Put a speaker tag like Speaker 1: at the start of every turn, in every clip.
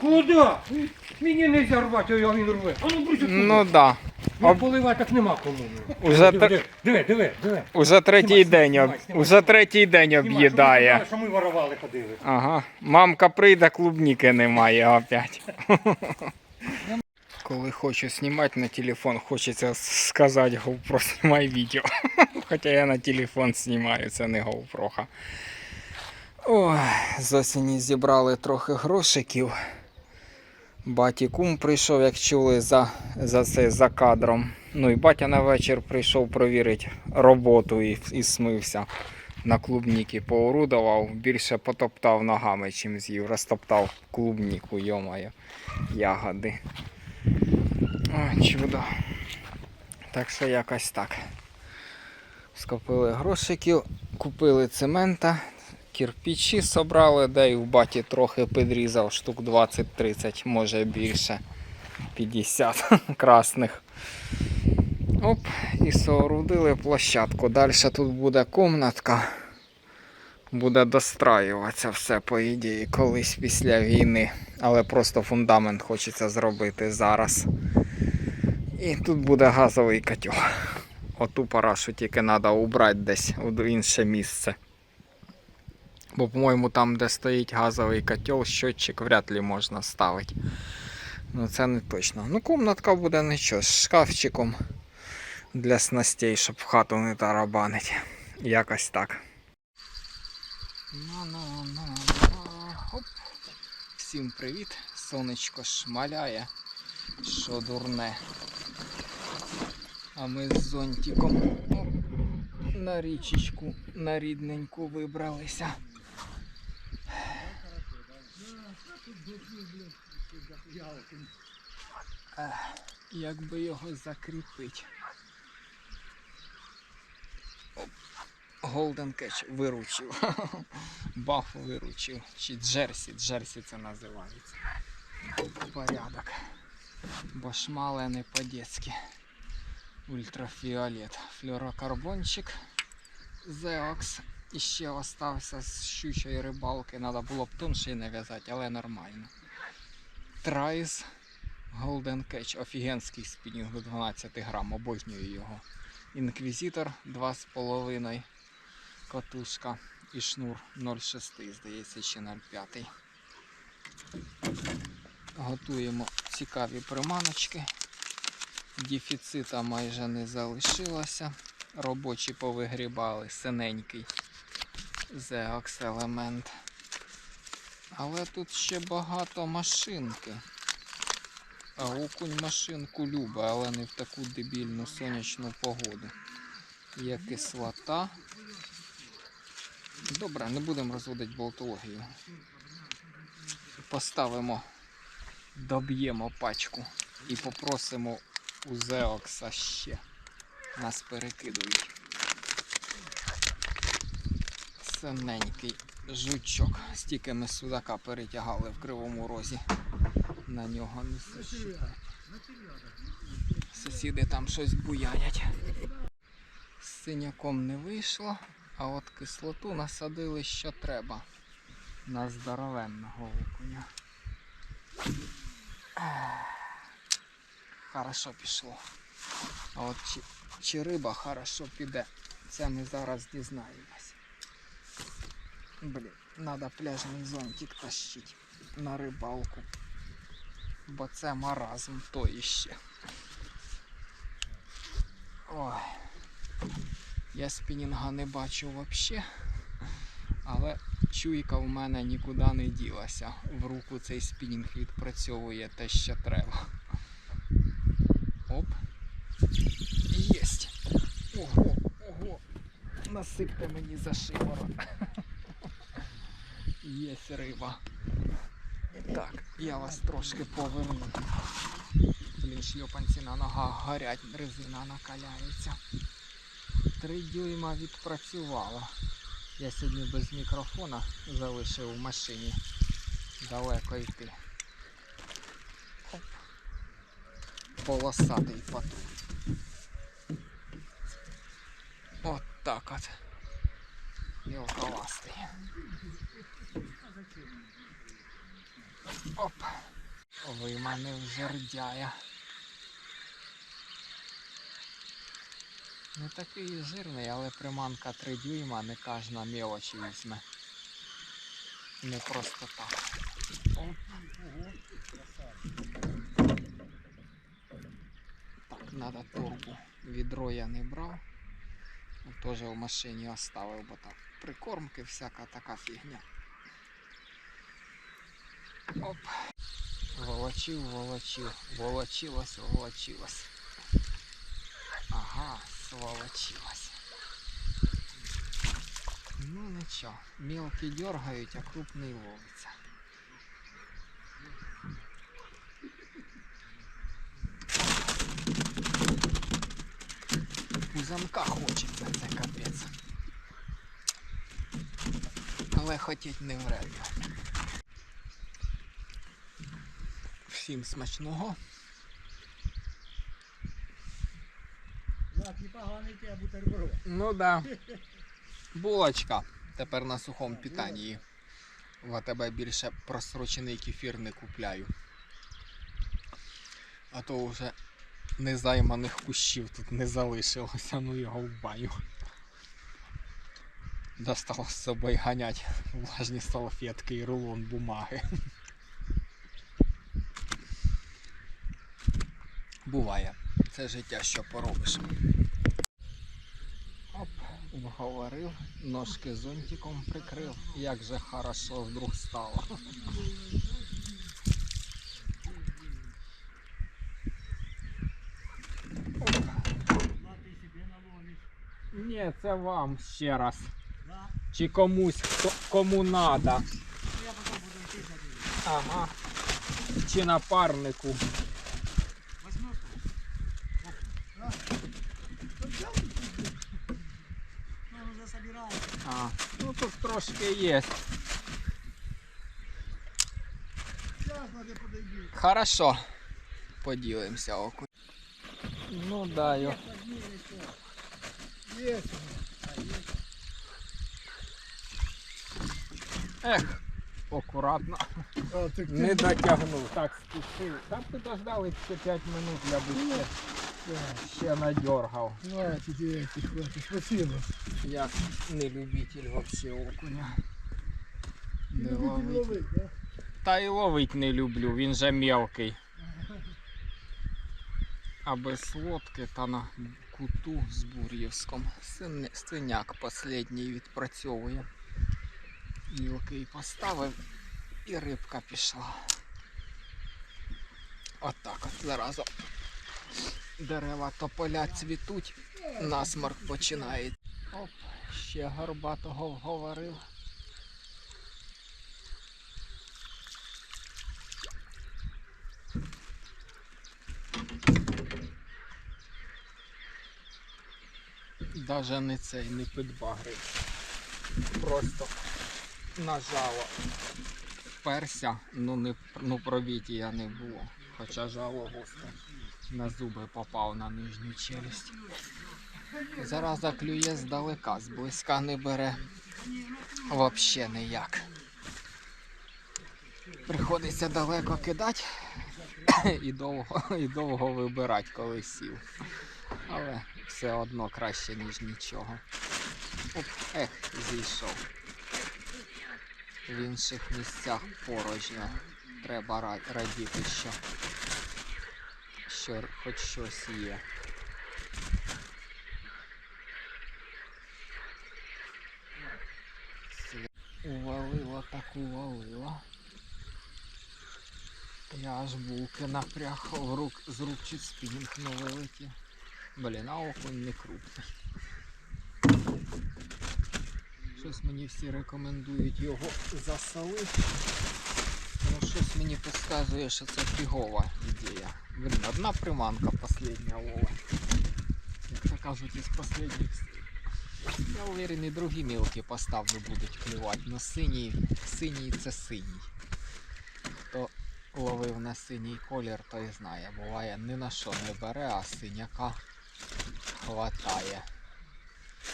Speaker 1: Куди? Мені не можна рвати, а він рве. А ну брось
Speaker 2: Ну да.
Speaker 1: Не поливати так нема кому.
Speaker 2: Уже
Speaker 1: диви, диви, диви, диви.
Speaker 2: Уже третій
Speaker 1: Знімай,
Speaker 2: день,
Speaker 1: знімай,
Speaker 2: об-
Speaker 1: знімай.
Speaker 2: уже третій день
Speaker 1: Знімай,
Speaker 2: об'їдає.
Speaker 1: щоб ми знали, Що ми воровали, ходили.
Speaker 2: Ага. Мамка прийде, клубніки немає опять. Коли хочу знімати на телефон, хочеться сказати GoPro знімай відео. Хоча я на телефон знімаю, це не GoPro. Ой, з осені зібрали трохи грошиків. Баті кум прийшов, як чули, за, за це за кадром. Ну і батя на вечір прийшов провірити роботу і, і смився на клубніки поорудував, більше потоптав ногами, чим з'їв, розтоптав клубніку, йомаю, ягоди. О, чудо. Так що якось так. Скопили грошиків, купили цемента, кирпичі собрали, де і в баті трохи підрізав, штук 20-30, може більше. 50 красних. Оп, і соорудили площадку. Далі тут буде комнатка. Буде достраюватися все, по ідеї, колись після війни. Але просто фундамент хочеться зробити зараз. І тут буде газовий котел. Оту парашу тільки треба убрати десь в інше місце. Бо, по-моєму, там, де стоїть газовий котел, щотчик вряд ли можна ставити. Ну це не точно. Ну, комнатка буде нічого, з шкафчиком для снастей, щоб в хату не тарабанить. Якось так. Оп. Всім привіт. Сонечко шмаляє. Що дурне. А ми з зонтиком на річечку на рідненьку вибралися. Ех, Як би його закріпити. Голден кетч виручив. Баф виручив. Чи Джерсі, Джерсі це називається. Порядок. Бо не по-детськи. Ультрафіолет. Флюорокарбончик. Зеокс. І ще остався з щучої рибалки. Треба було б тонше нав'язати, але нормально. Трайс. Golden Catch. Офігенський спінінг до 12 грам. Обожнюю його. Інквізитор 2,5 катушка і шнур 0,6, здається, чи 0,5. Готуємо цікаві приманочки. Дефіцита майже не залишилося. Робочі повигрібали синенький Zeox елемент. Але тут ще багато машинки. А окунь машинку любить, але не в таку дебільну сонячну погоду. Є кислота. Добре, не будемо розводити болтологію. Поставимо, доб'ємо пачку і попросимо у Зеокса ще. Нас перекидують. Синенький жучок. Стільки ми судака перетягали в кривому розі. На нього не. Сусіди там щось буянять. З синяком не вийшло, а от кислоту насадили що треба. На здоровенного окуня. Хорошо пішло. А от чи, чи риба хорошо піде, це ми зараз дізнаємось. Блін, треба пляжний зонтик тащити на рибалку. Бо це маразм то іще. Ой. Я спінінга не бачу взагалі. Але чуйка в мене нікуди не ділася. В руку цей спінінг відпрацьовує те, що треба. Оп. Єсть. Ого, ого. Насипте мені за шиворот. Єсть риба. Так, я вас трошки поверну. Блін, шльопанці на ногах горять, резина накаляється. Три дюйма відпрацювала. Я сьогодні без мікрофона залишив в машині. Далеко йти. Оп. Полосатий патруль. От так от. Мілковастий. Оп. Виманив жердяя. Не такий жирний, але приманка 3 дюйма, не кожна мелочі візьме. Не просто так. Оп. Так, треба турбу. Відро я не брав. Ну, Теж в машині оставив, бо там прикормки, всяка така фігня. Оп. Волочив, волочив, волочилось, волочилось. Ага, сволочилось. Ну нічого, мелкі дергають, а крупний ловиться. Пузанка хочеться, це капець. Але хотіть не вредно. Всім смачного.
Speaker 3: Тебе.
Speaker 2: Ну да. Булочка. Тепер на сухому питанні. В АТБ більше просрочений кефір не купляю. А то вже незайманих кущів тут не залишилося, ну його в баню. Достало з собою ганять влажні салфетки і рулон бумаги. Буває. Це життя, що поробиш. Оп, вговорив, ножки зонтиком прикрив. Як же хорошо вдруг стало. Ні, це вам ще раз.
Speaker 3: Да?
Speaker 2: Чи комусь, хто, кому надо.
Speaker 3: Ну, Я потім буду йти за ним.
Speaker 2: Ага. Чи напарнику.
Speaker 3: Возьмеш? Да? Ну, взял? Ну, вже собирається.
Speaker 2: А, ну тут трошки є.
Speaker 3: Зараз надо подойти.
Speaker 2: Хорошо. Поділимося окунь. Ну да, йо.
Speaker 3: Є.
Speaker 2: Ех, акуратно.
Speaker 3: А, так
Speaker 2: Не дотягнув, так спустив. Там підождали ще 5 минут, я би ще, ще надергав.
Speaker 3: Хватит, эти, хватит, спасибо.
Speaker 2: Я не любитель вообще окуня. Не ловить.
Speaker 3: ловить, да?
Speaker 2: Та й ловить не люблю, він же мелкий. А без лодки та на куту з Бур'ївськом. Свиняк последній відпрацьовує. Мілкий поставив і рибка пішла. Отак от заразом. Дерева тополя цвітуть, насморк починає. Оп, ще горбатого вговорив. Даже не цей, не підбагрив. Просто нажало. Перся, ну не ну пробиття не було. Хоча жало гостре. На зуби попав на нижню челюсть. Зараза клює здалека, зблизька не бере. Вообще ніяк. Приходиться далеко кидати і довго, і довго вибирати, коли сів. Але все одно краще, ніж нічого. Оп, ех, зійшов. В інших місцях порожньо. Треба радіти, що, що хоч щось є. Увалило так увалило. Я аж булки напряг в рук, з рук чуть спінінг не вилетів. Блін, а окунь не крупний. Щось мені всі рекомендують його засолити. Ну щось мені підказує, що це фігова ідея. Блін, одна приманка последня лова. Як то кажуть, із последніх. Я уверен, і другі мілки поставлю будуть клювати. Но синій, синій це синій. Хто ловив на синій колір, той знає. Буває ні на що не бере, а синяка хватає.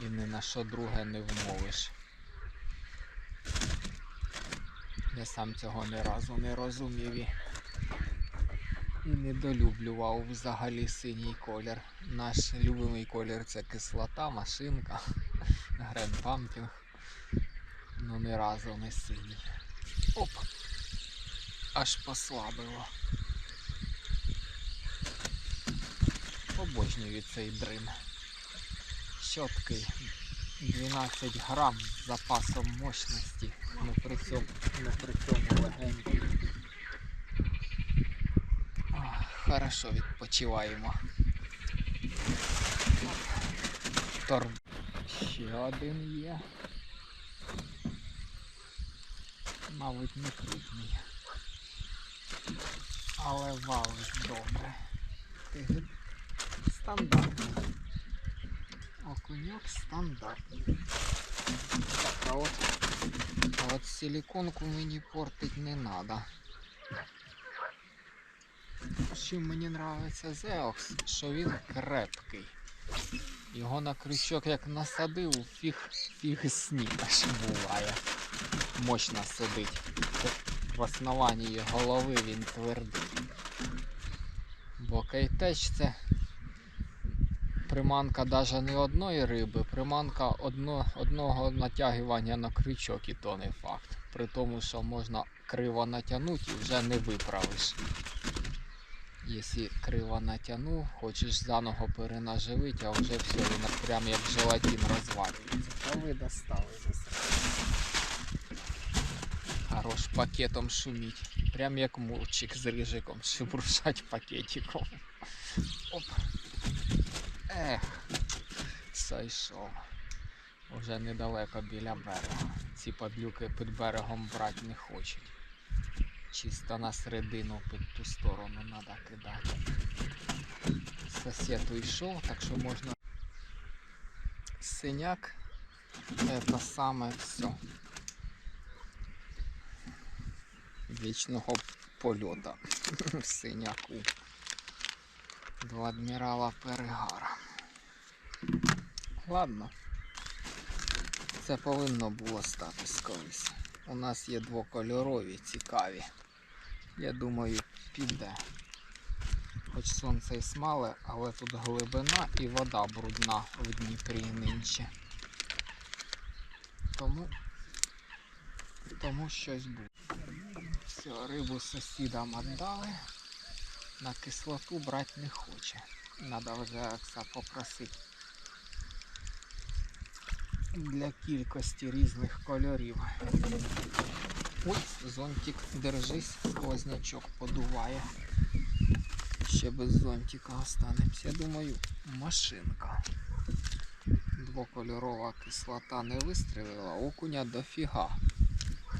Speaker 2: І ні на що друге не вмовиш. Я сам цього ні разу не розумів і, недолюблював взагалі синій колір. Наш любимий колір це кислота, машинка, гренпампінг. Ну ні разу не синій. Оп! Аж послабило. Обожнюю цей дрин. Щоткий 12 грам з запасом мощності. Не при цьому, не при цьому легенький. Хорошо відпочиваємо. Тор... Ще один є. Мабуть, не крупний. Але валить добре. Ти стандартний. Окуньок стандартний. Так, а от, а от силиконку мені портить не надо. Чим мені нравиться Зеокс, що він крепкий. Його на крючок як насадив, фіг, фіг снімеш буває. Мощно сидить. В основанні голови він твердий. Бо кейтеч це приманка навіть не одної риби, приманка одно, одного натягування на крючок і то не факт. При тому, що можна криво натягнути і вже не виправиш. Якщо криво натягнув, хочеш заново перенаживити, а вже все, він прям як желатин розвалюється. Та ви достали Хорош пакетом шуміть. Прям як мурчик з рижиком шебуршать пакетиком. Оп. Ех, зайшов. Уже недалеко біля берега. Ці падлюки під берегом брати не хочуть. Чисто на середину під ту сторону треба кидати. Сосед уйшов, так що можна. Синяк. Це саме все. Вічного польота в синяку. До адмірала Перегара. Ладно. Це повинно було статись колись. У нас є двокольорові, цікаві. Я думаю, піде. Хоч сонце і смале, але тут глибина і вода брудна в Дніпрі нинче. Тому, тому щось буде. Все, рибу сусідам віддали. На кислоту брати не хоче. Надо вже Акса попросити. Для кількості різних кольорів. Ой, зонтик, держись, сквознячок подуває. Ще без зонтика останемося. Я думаю, машинка. Двокольорова кислота не вистрілила, окуня дофіга.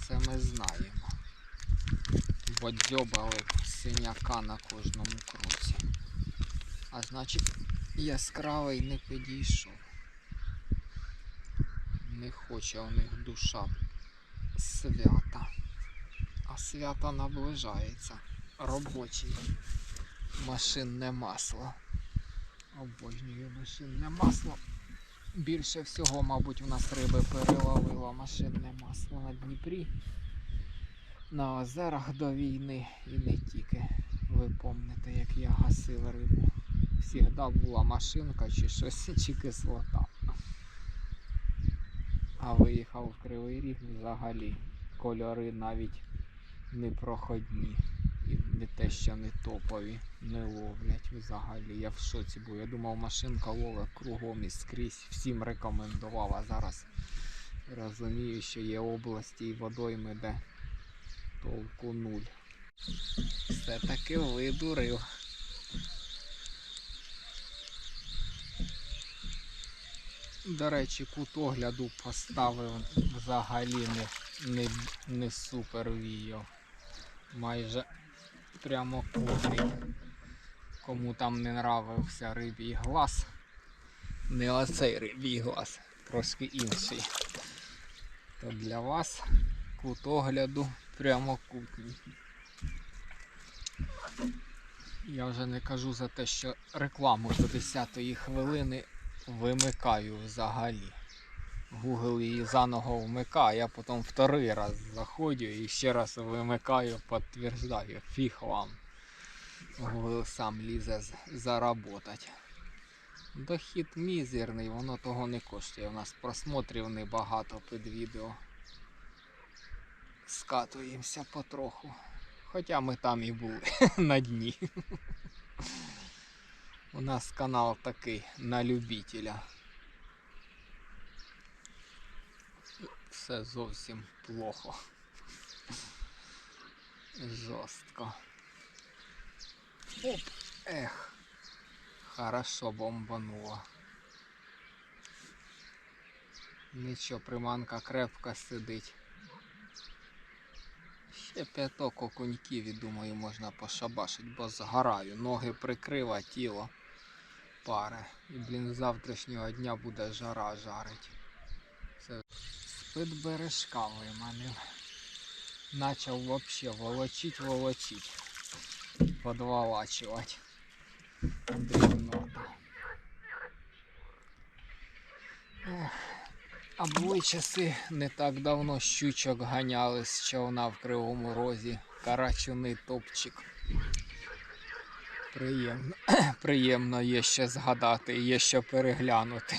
Speaker 2: Це ми знаємо. Бо дзьобали синяка на кожному кроці. А значить, яскравий не підійшов. Не хоче у них душа свята. А свято наближається. Робочий. Машинне масло. Обожнюю машинне масло. Більше всього, мабуть, у нас риби переловило машинне масло на Дніпрі. На озерах до війни і не тільки. Ви помните, як я гасив рибу. Всігда була машинка чи щось, чи кислота. А виїхав в Кривий Ріг взагалі. Кольори навіть не проходні. І не те, що не топові, не ловлять взагалі. Я в шоці був. Я думав, машинка ловить кругом і скрізь. Всім рекомендував, а зараз розумію, що є області і водойми, де толку нуль. Все-таки видурив. До речі, кут огляду поставив взагалі не, не, не супер віяв. Майже прямо кутний. Кому там не нравився рибій глаз. Не оцей рибій глаз, трошки інший. То для вас кут огляду прямокутний. Я вже не кажу за те, що рекламу до 10-ї хвилини вимикаю взагалі. Google її заново вмикає, я потім вторий раз заходжу і ще раз вимикаю, підтверждаю. Фіг вам. Google сам лізе з- заработать. Дохід мізерний, воно того не коштує. У нас просмотрів небагато під відео. Скатуємося потроху. Хоча ми там і були на дні. У нас канал такий на любителя. Все зовсім плохо. Жорстко. Оп, ех. Хорошо бомбануло. Нічого, приманка крепко сидить. Ще п'яток окуньків думаю можна пошабашить, бо згораю. Ноги прикрив, а тіло паре. І блін з завтрашнього дня буде жара жарить. Це з-під бережка виманив. Начав вообще волочить, волочить. Подволачивать. Дрібнота. Ех. А були часи не так давно щучок ганяли з човна в Кривому Розі. Карачуни топчик. Приємно. Приємно є ще згадати, є що переглянути.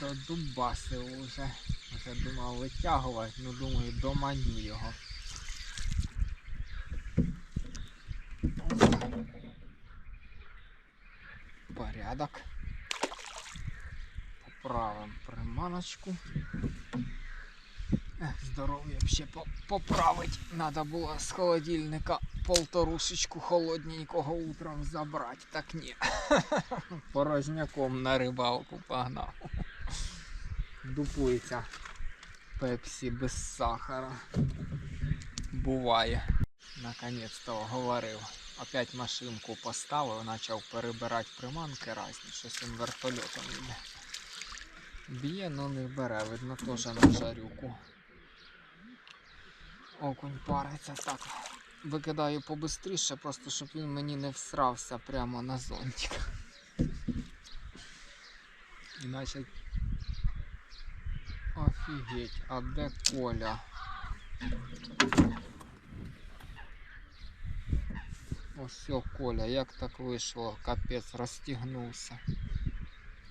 Speaker 2: До Дубаси вже. Вже думав витягувати, ну думаю, доманю його. Порядок. Поправимо приманочку. Ех, здоров'я ще по- поправить. Надо було з холодильника полторушечку холодненького утром забрати. Так ні. Порожняком на рибалку погнав. Дуплиця. Пепсі без сахара. Буває. Наконець-то говорив. Опять машинку поставив, почав перебирати приманки різні, щось він вертольотом йде. Б'є, но не бере, видно теж на жарюку. Окунь париться так. Викидаю побистріше, просто щоб він мені не всрався прямо на зонтик. Іначе. Офігеть, а де Коля? Ось Коля, як так вийшло? Капець, розтягнувся.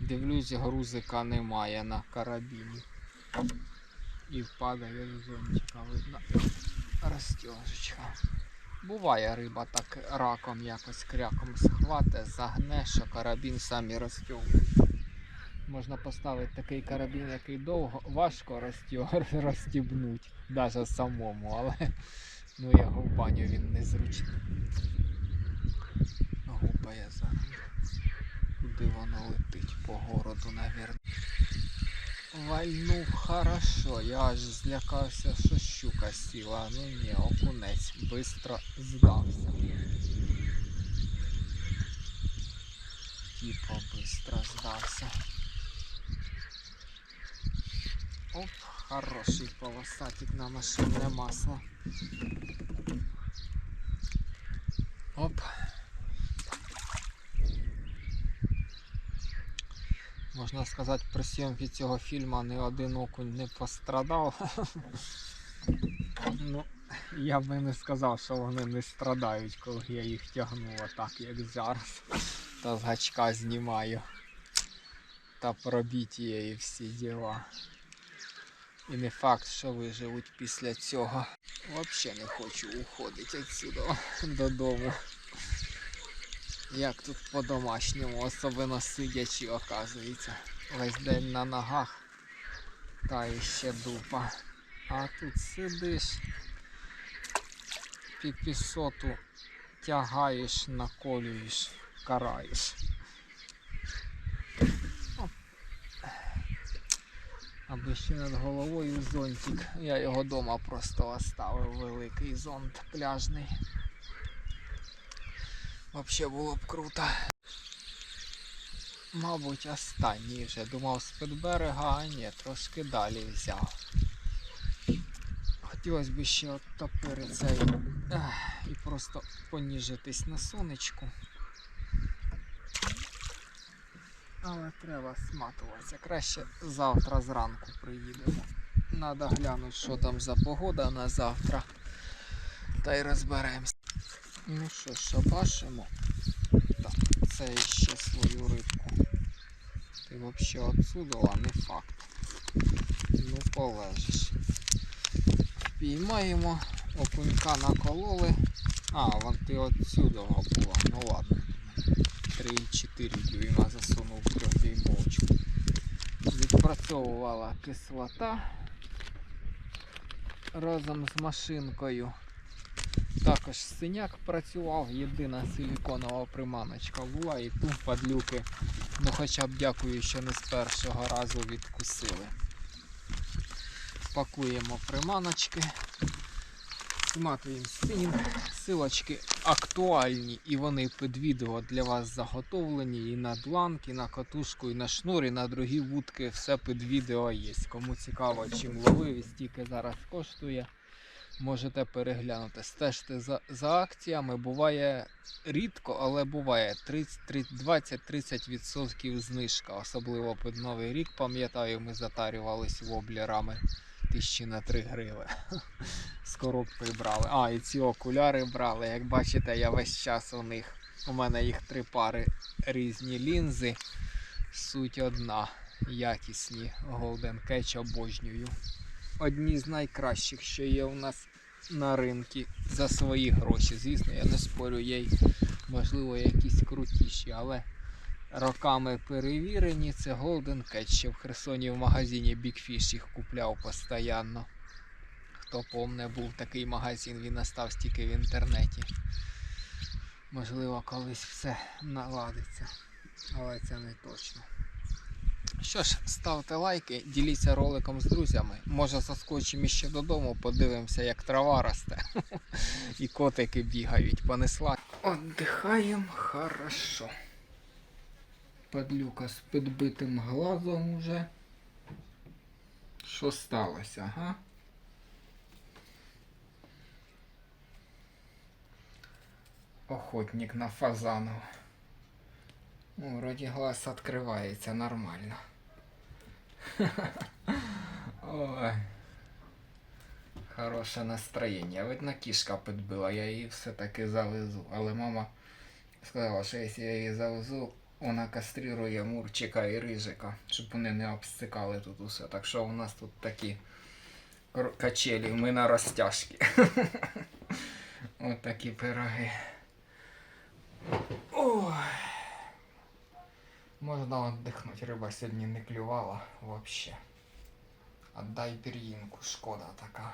Speaker 2: Дивлюсь, грузика немає на карабіні. І впадає зонтика, видно. Розтяжечка. Буває риба так раком якось кряком схвате, загне, що карабін самі розтягує. Можна поставити такий карабін, який довго важко розстібнуть, навіть самому, але ну його в баню він незручний. Гупає зараз. Куди воно летить по городу, навірно. Вальнув хорошо, я аж злякався, що щука сіла. Ну ні, окунець бистро здався. Типа бистро здався. Оп, хороший полосатик на машинне масло. Оп. Можна сказати, при зйомці цього фільму ні один окунь не пострадав. ну, я би не сказав, що вони не страдають, коли я їх тягну отак, як зараз. Та з гачка знімаю. Та пробіті є і всі діла. І не факт, що виживуть після цього. Взагалі не хочу уходити відсюди додому. Як тут по-домашньому, особливо сидячи, оказується. Весь день на ногах. Та іще дупа. А тут сидиш, піпісоту тягаєш, наколюєш, караєш. Аби ще над головою зонтик. Я його вдома просто оставив великий зонт пляжний. Вообще було б круто. Мабуть, останній вже. Думав з-під берега, а ні, трошки далі взяв. Хотілося б ще оттопити цей ех, і просто поніжитись на сонечку. Але треба сматуватися. Краще завтра зранку приїдемо. Надо глянути, що там за погода на завтра. Та й розберемось. Ну що, ж, шабашимо. Так, це ще свою рибку. Ти взагалі отсюдила, не факт. Ну, полежиш. Піймаємо, окунька накололи. А, вон ти отсюда була. Ну ладно. 3,4 дюйма засунув трьохдюймовочку. Відпрацьовувала кислота разом з машинкою. Також синяк працював, єдина силіконова приманочка була і ту падлюки. Ну хоча б дякую, що не з першого разу відкусили. Пакуємо приманочки. Сматуємо стінг. Силочки актуальні і вони під відео для вас заготовлені. І на дланки, і на катушку, і на шнур, і на другі вудки. Все під відео є. Кому цікаво, чим ловив і стільки зараз коштує, можете переглянути. Стежте за, за акціями. Буває рідко, але буває 20-30% знижка. Особливо під Новий рік, пам'ятаю, ми затарювались воблерами тисячі на 3 гриви. З коробкою брали. А, і ці окуляри брали. Як бачите, я весь час у них. У мене їх три пари різні лінзи. Суть одна. Якісні Golden Catch обожнюю. Одні з найкращих, що є у нас на ринку за свої гроші. Звісно, я не спорю, є й можливо якісь крутіші, але роками перевірені. Це Golden Catch. Ще в Херсоні в магазині Big Fish їх купляв постійно. Хто помне, був такий магазин, він остався тільки в інтернеті. Можливо, колись все наладиться, але це не точно. Що ж, ставте лайки, діліться роликом з друзями. Може заскочимо ще додому, подивимося, як трава росте. І котики бігають, понесла. Отдихаємо хорошо. Падлюка з підбитим глазом уже. Що сталося, га? Охотник на фазанов. Ну, вроде глаз открывается нормально. Ой. Хороше настроєння. Видно, кішка підбила, я її все-таки завезу. Але мама сказала, що якщо я її завезу, вона кастрирує мурчика і рижика, щоб вони не обстикали тут усе. Так що у нас тут такі качелі, ми на розтяжки. Ось такі пироги. Ой. Можна отдыхнуть, рыба сегодня не клювала вообще. Отдай пір'їнку, шкода така.